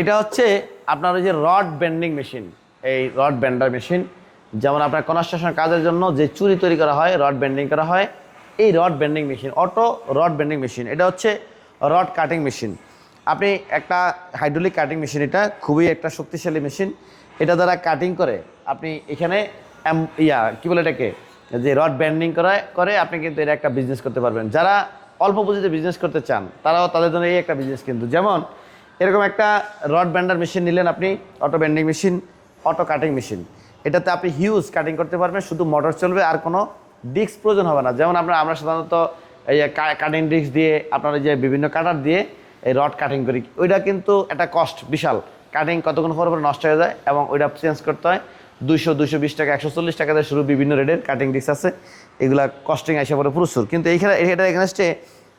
এটা হচ্ছে আপনার ওই যে রড বেন্ডিং মেশিন এই রড ব্যান্ডার মেশিন যেমন আপনার কনস্ট্রাকশন কাজের জন্য যে চুরি তৈরি করা হয় রড বেন্ডিং করা হয়, এই rod bending machine auto rod bending machine এটা হচ্ছে রড কাটিং মেশিন আপনি একটা হাইড্রোলিক কাটিং মেশিন এটা খুবই একটা শক্তিশালী মেশিন এটা দ্বারা কাটিং করে আপনি এখানে ইয়া, কী বলে এটাকে? যে রড ব্যান্ডিং করা করে আপনি কিন্তু এটা একটা বিজনেস করতে পারবেন। যারা অল্প পুঁজিতে বিজনেস করতে চান, তারাও তাদের জন্য এই একটা বিজনেস কিন্তু। যেমন এরকম একটা রড ব্যান্ডার মেশিন নিলেন আপনি auto bending machine auto cutting machine এটাতে আপনি হিউজ কাটিং করতে পারবেন, শুধু মোটর চলবে, আর কোনো ডিস্ক প্রয়োজন হবে না। যেমন আমরা আমরা সাধারণত এই কাটিং ডিস্ক দিয়ে, আপনার যে বিভিন্ন কাটার দিয়ে এই রড কাটিং করি। ওইটা কিন্তু একটা কস্ট বিশাল। কাটিং কতক্ষণ পর পর নষ্ট হয়ে যায় এবং ওইটা চেঞ্জ করতে হয়। দুইশো দুশো বিশ টাকা, একশো চল্লিশ টাকা দিয়ে শুরু বিভিন্ন রেটের কাটিং ডিস্ক আছে। এগুলা কস্টিং আসে পরে প্রচুর। কিন্তু এইখানে এটা এগেনস্টে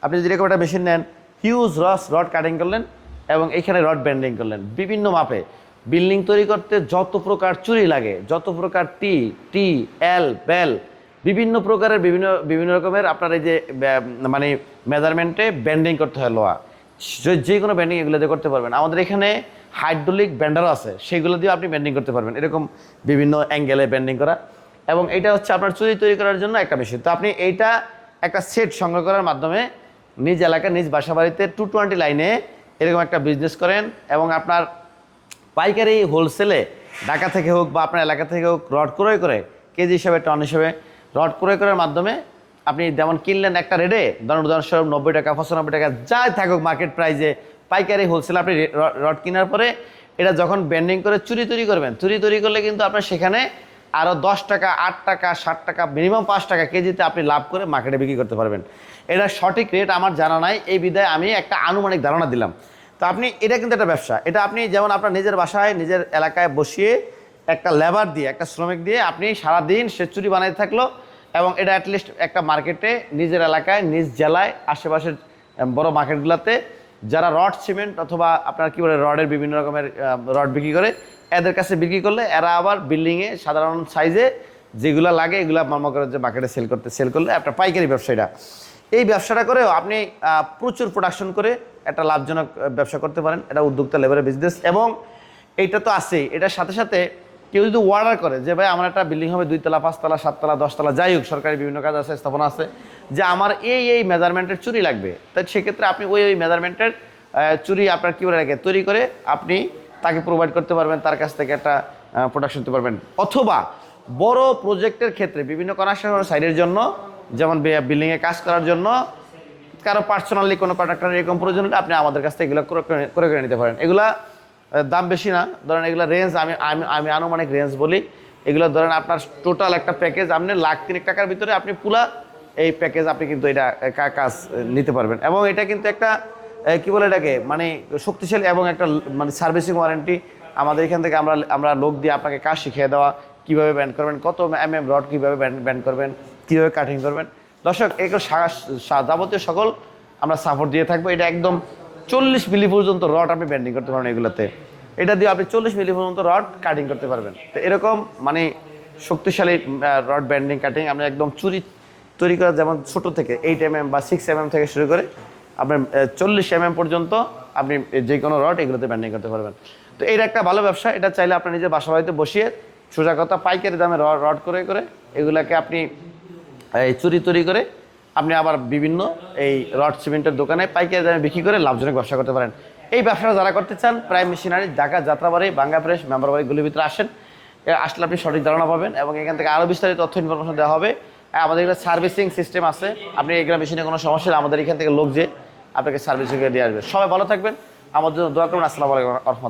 আপনি যদি একটা মেশিন নেন হিউজ রস রড কাটিং করলেন এবং এখানে রড ব্যান্ডিং করলেন। বিভিন্ন মাপে। বিল্ডিং তৈরি করতে যত প্রকার চুরি লাগে, যত প্রকার টি টি, এল, বেল, বিভিন্ন প্রকারের বিভিন্ন বিভিন্ন রকমের আপনার এই যে মানে মেজারমেন্টে ব্যান্ডিং করতে হয় লোহা। যে- কোনো ব্যান্ডিং এগুলো দিয়ে করতে পারবেন। আমাদের এখানে হাইড্রোলিক ব্যান্ডারও আছে। সেগুলো দিয়ে আপনি ব্যান্ডিং করতে পারবেন। এরকম বিভিন্ন অ্যাঙ্গেলে ব্যান্ডিং করা। এবং এটা হচ্ছে আপনার চুরি তৈরি করার জন্য একটা মেশিন তো আপনি এইটা একটা সেট সংগ্রহ করার মাধ্যমে নিজ এলাকায় নিজ বাসা বাড়িতে টু টোয়েন্টি লাইনে এরকম একটা বিজনেস করেন এবং আপনার পাইকারি হোলসেলে ঢাকা থেকে হোক বা আপনার এলাকা থেকে হোক রড ক্রয় করে, কেজি হিসাবে, টন হিসাবে রড ক্রয় করার মাধ্যমে আপনি যেমন কিনলেন একটা রেডে ধরুন উদাহরণস্বরূপ নব্বই টাকা, পঁচানব্বই টাকা, যাই থাকুক মার্কেট প্রাইসে পাইকারি হোলসেল আপনি রড কেনার পরে, এটা যখন ব্যান্ডিং করে চুরি তৈরি করবেন, চুরি তৈরি করলে কিন্তু আপনার সেখানে আরও দশ টাকা, আট টাকা, ষাট টাকা মিনিমাম পাঁচ টাকা কেজিতে আপনি লাভ করে মার্কেটে বিক্রি করতে পারবেন। এটা সঠিক রেট আমার জানা নাই, এই বিদায় আমি একটা আনুমানিক ধারণা দিলাম। তো আপনি, এটা কিন্তু একটা ব্যবসা। এটা আপনি যেমন আপনার নিজের বাসায়, নিজের এলাকায় বসিয়ে একটা লেবার দিয়ে, একটা শ্রমিক দিয়ে আপনি সারাদিন সে চুরি বানাইতে থাকল এবং এটা অ্যাটলিস্ট একটা মার্কেটে নিজের এলাকায়, নিজ জেলায়, আশেপাশের, বড় মার্কেটগুলোতে যারা রড সিমেন্ট অথবা আপনার কি বলে রডের বিভিন্ন রকমের রড বিক্রি করে, এদের কাছে বিক্রি করলে এরা আবার বিল্ডিংয়ে সাধারণ সাইজে যেগুলো লাগে এগুলো মনে করে যে মার্কেটে সেল করতে সেল করলে একটা পাইকারি ব্যবসায়ীরা। এই ব্যবসাটা করেও আপনি প্রচুর প্রোডাকশন করে একটা লাভজনক ব্যবসা করতে পারেন। এটা উদ্যোক্তা লেবারের বিজনেস এবং এইটা তো আছেই। এটার সাথে সাথে কেউ যদি অর্ডার করে যে, ভাই, আমার একটা বিল্ডিং হবে দুইতলা, পাঁচতলা, সাততলা, দশতলা, যাই হোক, সরকারি বিভিন্ন কাজ আছে, স্থাপনা আছে, যে আমার এই এই মেজারমেন্টের চুরি লাগবে। তাই সেক্ষেত্রে আপনি ওই ওই মেজারমেন্টের চুরি আপনার কী বলে রাখে তৈরি করে আপনি তাকে প্রোভাইড করতে পারবেন, তার কাছ থেকে একটা প্রোডাকশন দিতে পারবেন। অথবা বড় প্রজেক্টের ক্ষেত্রে বিভিন্ন কনস্ট্রাকশন সাইডের জন্য, যেমন বিল্ডিংয়ে কাজ করার জন্য, কারও পার্সোনালি কোনো কন্ট্রাক্টর এরকম প্রয়োজন হলে আপনি আমাদের কাছ থেকে এগুলো করে, করে- নিতে পারেন। এগুলা দাম বেশি না। ধরেন এগুলো রেঞ্জ আমি আমি আমি আনুমানিক রেঞ্জ বলি। এগুলো ধরেন আপনার টোটাল একটা প্যাকেজ আপনি লাখ তিনেক টাকার ভিতরে আপনি পুরা এই প্যাকেজ আপনি কিন্তু এটা কাজ নিতে পারবেন। এবং এটা কিন্তু একটা কি বলে এটাকে মানে শক্তিশালী এবং একটা মানে সার্ভিসিং ওয়ারেন্টি আমাদের এখান থেকে আমরা আমরা লোক দিয়ে আপনাকে কাজ শিখিয়ে দেওয়া, কীভাবে ব্যান্ড করবেন, কত এম এম রড কীভাবে ব্যান্ড ব্যান্ড করবেন, কীভাবে কাটিং করবেন। দর্শক, এগুলো যাবতীয় সকল আমরা সাপোর্ট দিয়ে থাকব। এটা একদম চল্লিশ মিলি পর্যন্ত রড আপনি ব্যান্ডিং করতে পারবেন এগুলোতে। এটা দিয়ে আপনি চল্লিশ মিলি পর্যন্ত রড কাটিং করতে পারবেন। তো এরকম মানে শক্তিশালী রড ব্যান্ডিং কাটিং আপনি একদম চুরি তৈরি করা যেমন ছোট থেকে এইট এম এম বা সিক্স এম এম থেকে শুরু করে আপনার চল্লিশ এম এম পর্যন্ত আপনি যে কোনো রড এগুলোতে ব্যান্ডিং করতে পারবেন। তো এটা একটা ভালো ব্যবসা, এটা চাইলে আপনার নিজের বাসা বাড়িতে বসিয়ে সোজা কথা পাইকারি দামে রড রড করে করে এগুলাকে আপনি চুরি তৈরি করে আপনি আবার বিভিন্ন এই রড সিমেন্টের দোকানে পাইকারি দামে বিক্রি করে লাভজনক ব্যবসা করতে পারেন। এই ব্যবসাটা যারা করতে চান, প্রায় মেশিনারি, ঢাকা, যাত্রাবাড়ি বাঙ্গা প্রেস, মেম্বার বাড়িগুলির ভিতরে আসেন। আসলে আপনি সঠিক ধারণা পাবেন এবং এখান থেকে আরও বিস্তারিত তথ্য ইনফরমেশন দেওয়া হবে। আমাদের এখানে সার্ভিসিং সিস্টেম আছে। আপনি এগুলো মেশিনে কোনো সমস্যা আমাদের এখান থেকে লোক যে আপনাকে সার্ভিসিং দিয়ে আসবে। সবাই ভালো থাকবেন। আমাদের জন্য দোয়া করুন আসসালামু আলাইকুম